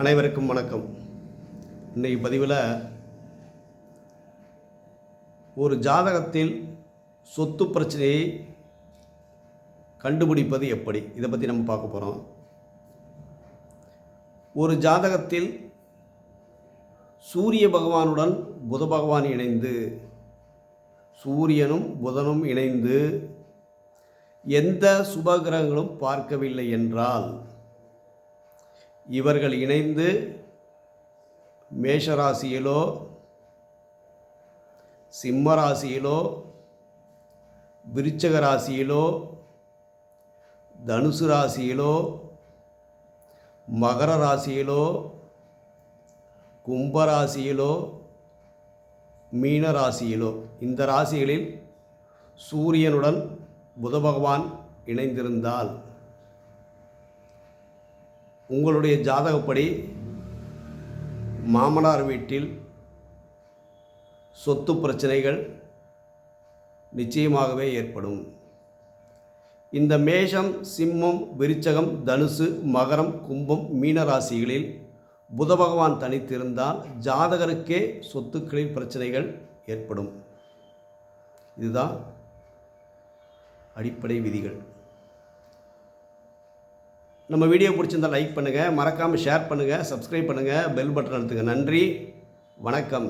அனைவருக்கும் வணக்கம். இன்னைக்கு பதிவில் ஒரு ஜாதகத்தில் சொத்து பிரச்சனையை கண்டுபிடிப்பது எப்படி? இதை பற்றி நம்ம பார்க்க போகிறோம் ஒரு ஜாதகத்தில் சூரிய பகவானுடன் புத பகவான் இணைந்து சூரியனும் புதனும் இணைந்து எந்த சுபகிரகங்களும் பார்க்கவில்லை என்றால் இவர்கள் இணைந்து மேஷராசியிலோ சிம்ம ராசியிலோ விருச்சக ராசியிலோ தனுசு ராசியிலோ மகர ராசியிலோ கும்பராசியிலோ மீன ராசியிலோ இந்த ராசிகளில் சூரியனுடன் புத பகவான் இணைந்திருந்தால் உங்களுடைய ஜாதகப்படி மாமனார் வீட்டில் சொத்து பிரச்சனைகள் நிச்சயமாகவே ஏற்படும். இந்த மேஷம் சிம்மம் விருச்சகம் தனுசு மகரம் கும்பம் மீன ராசிகளில் புத பகவான் தனித்திருந்தால் ஜாதகருக்கே சொத்துக்களில் பிரச்சனைகள் ஏற்படும். இதுதான் அடிப்படை விதிகள். நம்ம வீடியோ பிடிச்சிருந்தா லைக் பண்ணுங்கள் மறக்காமல் ஷேர் பண்ணுங்கள் சப்ஸ்கிரைப் பண்ணுங்கள் பெல் பட்டன் அழுத்துங்க. நன்றி வணக்கம்.